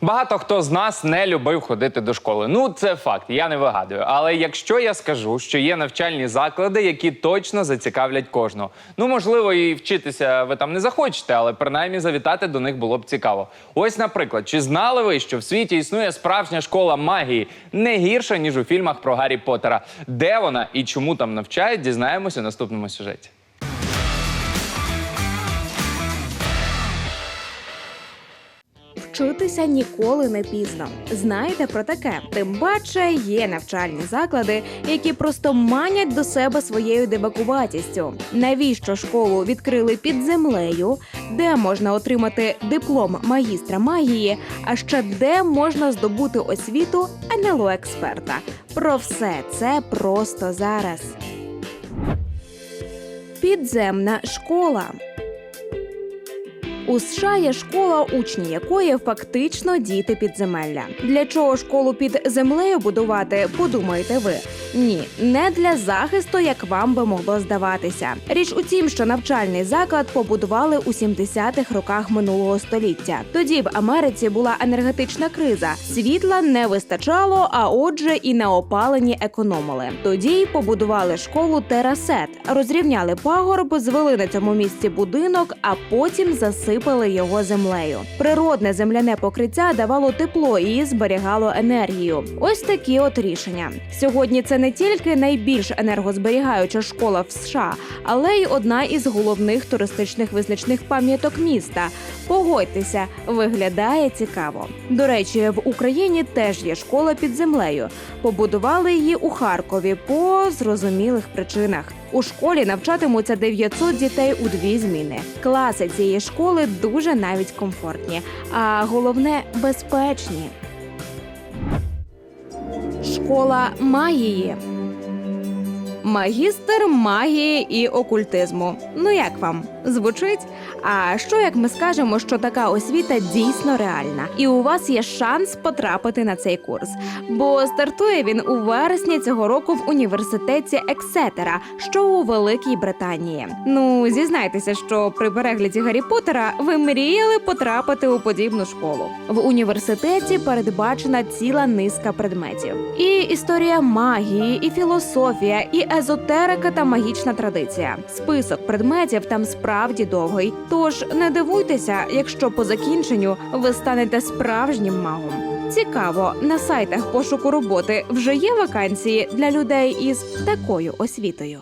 Багато хто з нас не любив ходити до школи. Ну, це факт, я не вигадую. Але якщо я скажу, що є навчальні заклади, які точно зацікавлять кожного. Ну, можливо, і вчитися ви там не захочете, але принаймні завітати до них було б цікаво. Ось, наприклад, чи знали ви, що в світі існує справжня школа магії не гірша, ніж у фільмах про Гаррі Поттера? Де вона і чому там навчають, дізнаємося у наступному сюжеті. Вчитися ніколи не пізно. Знаєте про таке? Тим паче є навчальні заклади, які просто манять до себе своєю дебакуватістю. Навіщо школу відкрили під землею, де можна отримати диплом магістра магії, а ще де можна здобути освіту НЛО експерта. Про все це просто зараз. Підземна школа. У США є школа, учні якої фактично діти підземелля. Для чого школу під землею будувати? Подумаєте ви. Ні, не для захисту, як вам би могло здаватися. Річ у тім, що навчальний заклад побудували у 70-х роках минулого століття. Тоді в Америці була енергетична криза. Світла не вистачало, а отже, і на опаленні економили. Тоді й побудували школу Терасет, розрівняли пагорб, звели на цьому місці будинок, а потім засипали його землею. Природне земляне покриття давало тепло і зберігало енергію. Ось такі от рішення. Сьогодні це не тільки найбільш енергозберігаюча школа в США, але й одна із головних туристичних визначних пам'яток міста. Погодьтеся, виглядає цікаво. До речі, в Україні теж є школа під землею. Побудували її у Харкові по зрозумілих причинах. У школі навчатимуться 900 дітей у дві зміни. Класи цієї школи дуже навіть комфортні, а головне безпечні. Школа магії. Магістр магії і окультизму. Ну як вам? Звучить? А що як ми скажемо, що така освіта дійсно реальна, і у вас є шанс потрапити на цей курс? Бо стартує він у вересні цього року в університеті Ексетера, що у Великій Британії. Ну зізнайтеся, що при перегляді Гаррі Поттера ви мріяли потрапити у подібну школу. В університеті передбачена ціла низка предметів: і історія магії, і філософія, і езотерика та магічна традиція. Список предметів там справді довгий. Тож не дивуйтеся, якщо по закінченню ви станете справжнім магом. Цікаво, на сайтах пошуку роботи вже є вакансії для людей із такою освітою.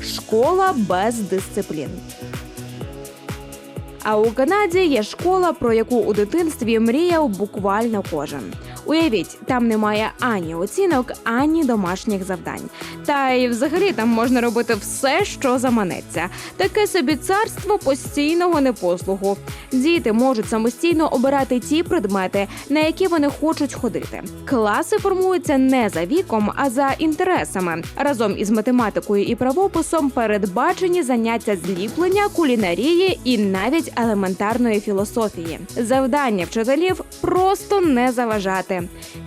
Школа без дисциплін. А у Канаді є школа, про яку у дитинстві мріяв буквально кожен. Уявіть, там немає ані оцінок, ані домашніх завдань. Та й взагалі там можна робити все, що заманеться. Таке собі царство постійного непослугу. Діти можуть самостійно обирати ті предмети, на які вони хочуть ходити. Класи формуються не за віком, а за інтересами. Разом із математикою і правописом передбачені заняття зліплення, кулінарії і навіть елементарної філософії. Завдання вчителів просто не заважати.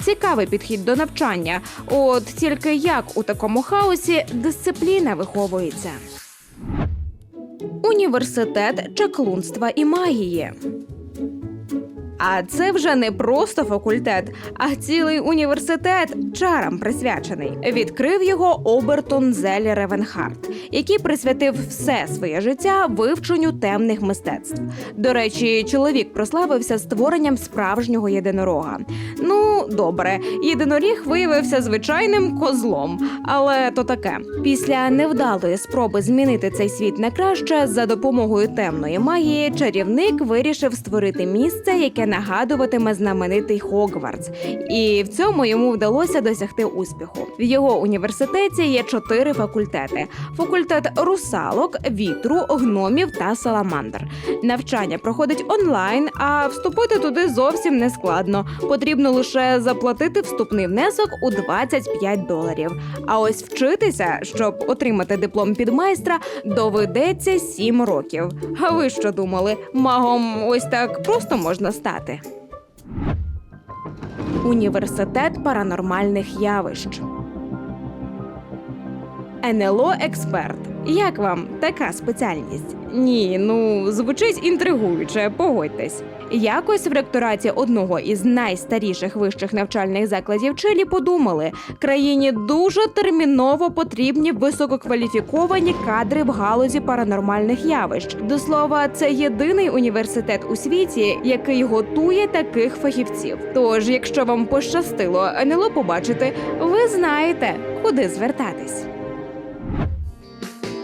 Цікавий підхід до навчання. От тільки як у такому хаосі дисципліна виховується. Університет чаклунства і магії. А це вже не просто факультет, а цілий університет чарам присвячений. Відкрив його Обертон Зелі Ревенхарт, який присвятив все своє життя вивченню темних мистецтв. До речі, чоловік прославився створенням справжнього єдинорога. Добре, єдиноріг виявився звичайним козлом, але то таке. Після невдалої спроби змінити цей світ на краще за допомогою темної магії, чарівник вирішив створити місце, яке нагадуватиме знаменитий Хогвартс. І в цьому йому вдалося досягти успіху. В його університеті є чотири факультети: факультет русалок, вітру, гномів та саламандр. Навчання проходить онлайн, а вступити туди зовсім не складно. Потрібно лише заплатити вступний внесок у 25 доларів. А ось вчитися, щоб отримати диплом підмайстра, доведеться 7 років. А ви що думали? Магом ось так просто можна стати? Університет паранормальних явищ. НЛО експерт. Як вам така спеціальність? Ні, ну звучить інтригуюче, погодьтесь. Якось в ректораті одного із найстаріших вищих навчальних закладів Чилі подумали, країні дуже терміново потрібні висококваліфіковані кадри в галузі паранормальних явищ. До слова, це єдиний університет у світі, який готує таких фахівців. Тож, якщо вам пощастило НЛО побачити, ви знаєте, куди звертатись.